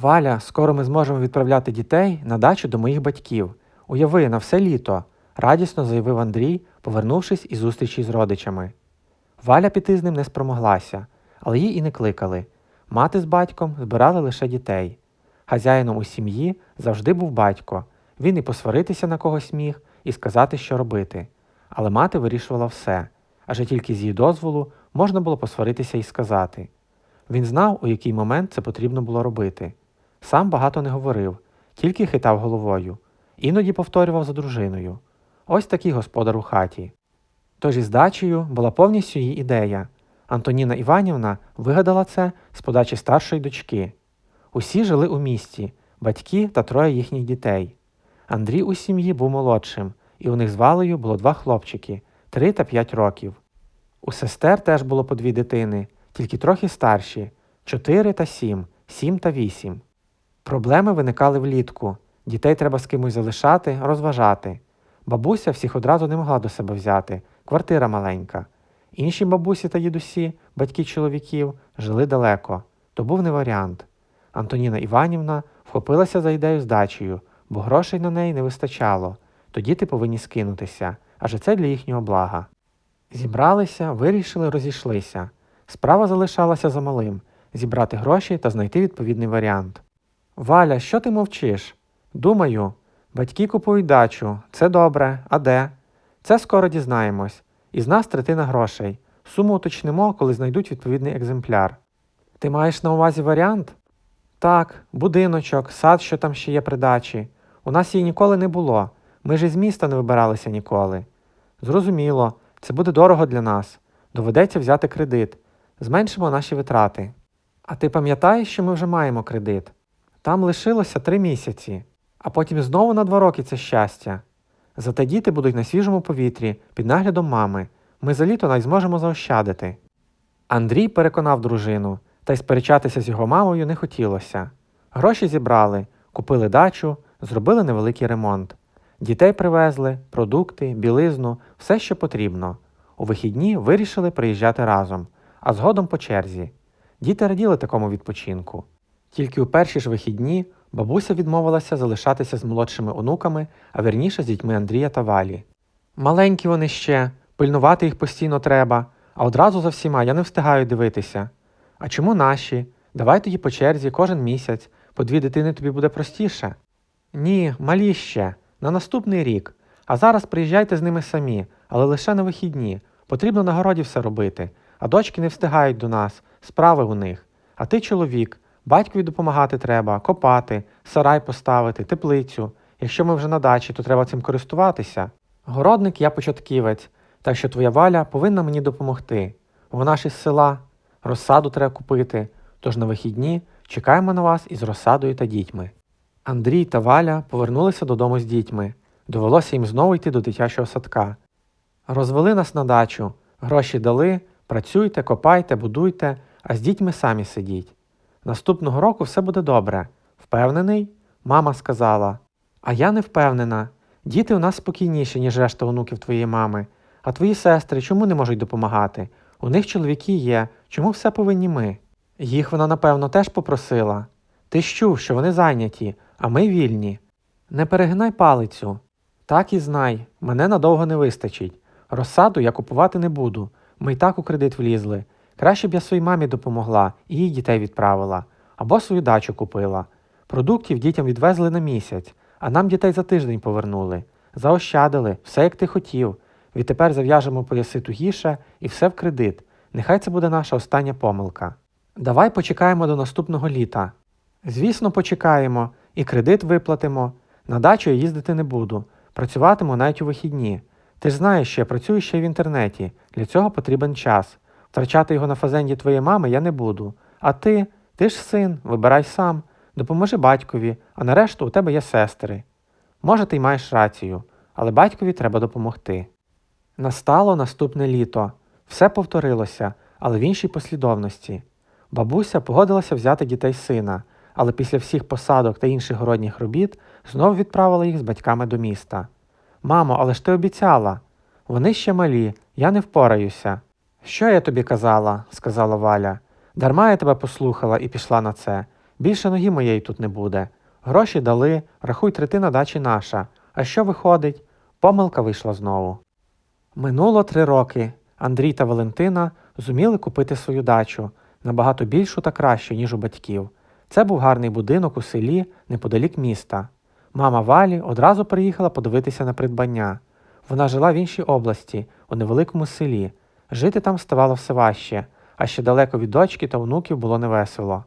Валя, скоро ми зможемо відправляти дітей на дачу до моїх батьків. Уяви, на все літо, радісно заявив Андрій, повернувшись із зустрічі з родичами. Валя піти з ним не спромоглася, але її і не кликали. Мати з батьком збирали лише дітей. Хазяїном у сім'ї завжди був батько. Він і посваритися на когось міг, і сказати, що робити. Але мати вирішувала все, адже тільки з її дозволу можна було посваритися і сказати. Він знав, у який момент це потрібно було робити. Сам багато не говорив, тільки хитав головою, іноді повторював за дружиною. Ось такий господар у хаті. Тож із дачею була повністю її ідея. Антоніна Іванівна вигадала це з подачі старшої дочки. Усі жили у місті, батьки та троє їхніх дітей. Андрій у сім'ї був молодшим, і у них з Валею було два хлопчики 3 та 5 років. У сестер теж було по дві дитини, тільки трохи старші 4 та 7, 7 та 8. Проблеми виникали влітку. Дітей треба з кимось залишати, розважати. Бабуся всіх одразу не могла до себе взяти, квартира маленька. Інші бабусі та дідусі, батьки чоловіків, жили далеко, то був не варіант. Антоніна Іванівна вхопилася за ідею з дачею, бо грошей на неї не вистачало, то діти повинні скинутися, адже це для їхнього блага. Зібралися, вирішили, розійшлися. Справа залишалася за малим зібрати гроші та знайти відповідний варіант. Валя, що ти мовчиш? Думаю, батьки купують дачу, це добре, а де? Це скоро дізнаємось. Із нас третина грошей. Суму уточнимо, коли знайдуть відповідний екземпляр. Ти маєш на увазі варіант? Так, будиночок, сад, що там ще є при дачі. У нас її ніколи не було. Ми ж із міста не вибиралися ніколи. Зрозуміло, це буде дорого для нас. Доведеться взяти кредит. Зменшимо наші витрати. А ти пам'ятаєш, що ми вже маємо кредит? Там лишилося три місяці, а потім знову на два роки це щастя. Зате діти будуть на свіжому повітрі під наглядом мами. Ми за літо навіть зможемо заощадити. Андрій переконав дружину, та й сперечатися з його мамою не хотілося. Гроші зібрали, купили дачу, зробили невеликий ремонт. Дітей привезли, продукти, білизну, все, що потрібно. У вихідні вирішили приїжджати разом, а згодом по черзі. Діти раділи такому відпочинку. Тільки у перші ж вихідні бабуся відмовилася залишатися з молодшими онуками, а верніше з дітьми Андрія та Валі. Маленькі вони ще, пильнувати їх постійно треба, а одразу за всіма я не встигаю дивитися. А чому наші? Давай тоді по черзі кожен місяць, по дві дитини тобі буде простіше. Ні, малі ще, на наступний рік. А зараз приїжджайте з ними самі, але лише на вихідні. Потрібно на городі все робити, а дочки не встигають до нас, справи у них. А ти чоловік, батькові допомагати треба, копати, сарай поставити, теплицю. Якщо ми вже на дачі, то треба цим користуватися. Городник я початківець, так що твоя валя повинна мені допомогти. Вона ж із села, розсаду треба купити, тож на вихідні чекаємо на вас із розсадою та дітьми. Андрій та Валя повернулися додому з дітьми. Довелося їм знову йти до дитячого садка. Розвели нас на дачу, гроші дали, працюйте, копайте, будуйте, а з дітьми самі сидіть. Наступного року все буде добре. Впевнений? Мама сказала. А я не впевнена. Діти у нас спокійніші, ніж решта онуків твоєї мами. А твої сестри чому не можуть допомагати? У них чоловіки є, чому все повинні ми? Їх вона, напевно, теж попросила. Ти ж чув, що вони зайняті, а ми вільні. Не перегинай палицю. Так і знай, мене надовго не вистачить. Розсаду я купувати не буду. Ми й так у кредит влізли. Краще б я своїй мамі допомогла і їй дітей відправила, або свою дачу купила. Продуктів дітям відвезли на місяць, а нам дітей за тиждень повернули. Заощадили, все як ти хотів. Відтепер зав'яжемо пояси тугіше і все в кредит. Нехай це буде наша остання помилка. Давай почекаємо до наступного літа. Звісно, почекаємо і кредит виплатимо. На дачу я їздити не буду. Працюватиму навіть у вихідні. Ти ж знаєш, що я працюю ще й в інтернеті. Для цього потрібен час. Втрачати його на фазенді твоєї мами я не буду. А ти, ти ж син, вибирай сам, допоможи батькові, а на решту у тебе є сестри. Може, ти й маєш рацію, але батькові треба допомогти. Настало наступне літо. Все повторилося, але в іншій послідовності. Бабуся погодилася взяти дітей сина, але після всіх посадок та інших городніх робіт знов відправила їх з батьками до міста. Мамо, але ж ти обіцяла. Вони ще малі, я не впораюся. Що я тобі казала? сказала Валя. Дарма я тебе послухала і пішла на це. Більше ноги моєї тут не буде. Гроші дали, рахуй третина дачі наша. А що виходить? Помилка вийшла знову. Минуло три роки. Андрій та Валентина зуміли купити свою дачу набагато більшу та кращу, ніж у батьків. Це був гарний будинок у селі неподалік міста. Мама Валі одразу приїхала подивитися на придбання. Вона жила в іншій області, у невеликому селі. Жити там ставало все важче, а ще далеко від дочки та онуків було невесело.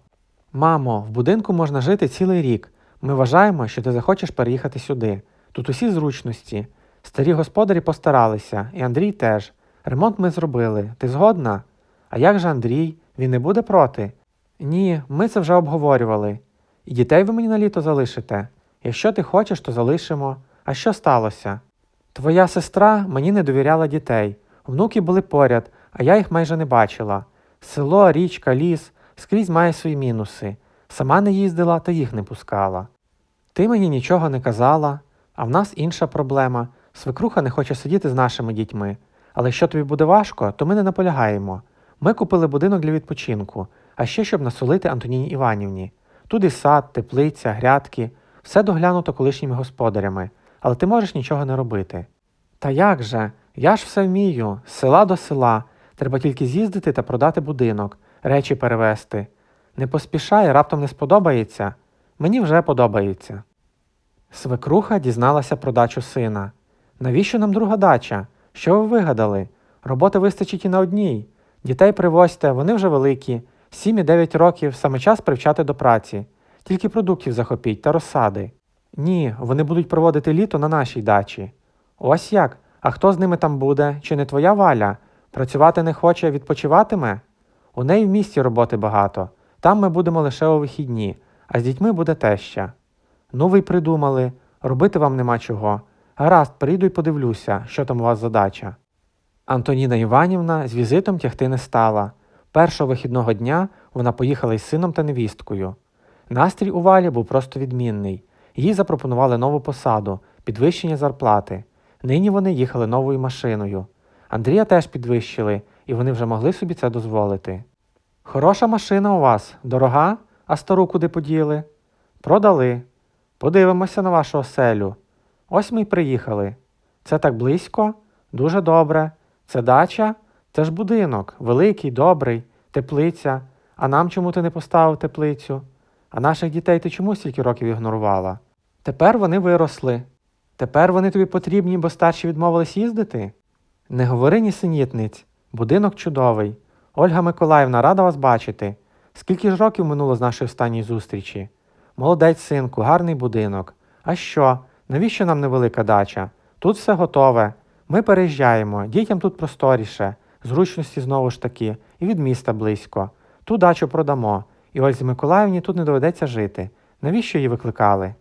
Мамо, в будинку можна жити цілий рік. Ми вважаємо, що ти захочеш переїхати сюди. Тут усі зручності. Старі господарі постаралися, і Андрій теж. Ремонт ми зробили. Ти згодна? А як же Андрій? Він не буде проти? Ні, ми це вже обговорювали. І дітей ви мені на літо залишите. Якщо ти хочеш, то залишимо. А що сталося? Твоя сестра мені не довіряла дітей. Внуки були поряд, а я їх майже не бачила. Село, річка, ліс скрізь має свої мінуси. Сама не їздила та їх не пускала. Ти мені нічого не казала, а в нас інша проблема. Свекруха не хоче сидіти з нашими дітьми. Але якщо тобі буде важко, то ми не наполягаємо. Ми купили будинок для відпочинку, а ще щоб насолити Антоніні Іванівні. Тут і сад, теплиця, грядки, все доглянуто колишніми господарями, але ти можеш нічого не робити. Та як же? Я ж все вмію, з села до села. Треба тільки з'їздити та продати будинок, речі перевезти. Не поспішай, раптом не сподобається. Мені вже подобається. Свекруха дізналася про дачу сина. Навіщо нам друга дача? Що ви вигадали? Роботи вистачить і на одній. Дітей привозьте, вони вже великі, 7 і 9 років саме час привчати до праці. Тільки продуктів захопіть та розсади. Ні, вони будуть проводити літо на нашій дачі. Ось як? А хто з ними там буде? Чи не твоя валя? Працювати не хоче, відпочиватиме? У неї в місті роботи багато. Там ми будемо лише у вихідні, а з дітьми буде теща. Ну ви й придумали, робити вам нема чого. Гаразд, прийду й подивлюся, що там у вас задача. Антоніна Іванівна з візитом тягти не стала. Першого вихідного дня вона поїхала із сином та невісткою. Настрій у Валі був просто відмінний. Їй запропонували нову посаду, підвищення зарплати. Нині вони їхали новою машиною. Андрія теж підвищили, і вони вже могли собі це дозволити. Хороша машина у вас, дорога, а стару куди поділи? Продали. Подивимося на вашу оселю. Ось ми й приїхали. Це так близько? Дуже добре. Це дача? Це ж будинок, великий, добрий, теплиця. А нам чому ти не поставив теплицю? А наших дітей ти чому стільки років ігнорувала? Тепер вони виросли. Тепер вони тобі потрібні, бо старші відмовились їздити? Не говори нісенітниць. Будинок чудовий. Ольга Миколаївна, рада вас бачити. Скільки ж років минуло з нашої останньої зустрічі? Молодець, синку, гарний будинок. А що? Навіщо нам невелика дача? Тут все готове. Ми переїжджаємо, дітям тут просторіше, зручності знову ж таки, і від міста близько. Ту дачу продамо, і Ользі Миколаївні тут не доведеться жити. Навіщо її викликали?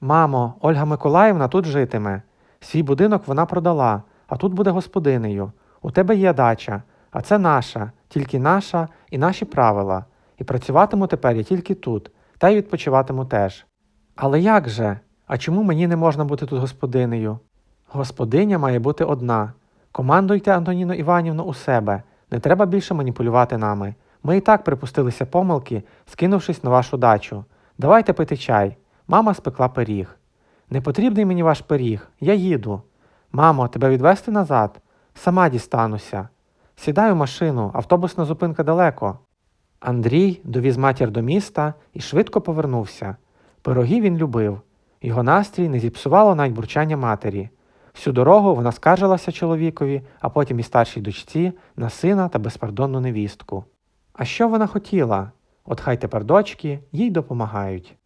Мамо, Ольга Миколаївна тут житиме. Свій будинок вона продала, а тут буде господинею. У тебе є дача, а це наша, тільки наша і наші правила. І працюватиму тепер я тільки тут, та й відпочиватиму теж. Але як же? А чому мені не можна бути тут господинею? Господиня має бути одна. Командуйте Антоніно Іванівну у себе. Не треба більше маніпулювати нами. Ми і так припустилися помилки, скинувшись на вашу дачу. Давайте пити чай. Мама спекла пиріг. Не потрібний мені ваш пиріг, я їду. Мамо, тебе відвезти назад? Сама дістануся. Сідай у машину, автобусна зупинка далеко. Андрій довіз матір до міста і швидко повернувся. Пироги він любив. Його настрій не зіпсувало навіть бурчання матері. Всю дорогу вона скаржилася чоловікові, а потім і старшій дочці, на сина та безпардонну невістку. А що вона хотіла? От хай тепер дочки їй допомагають.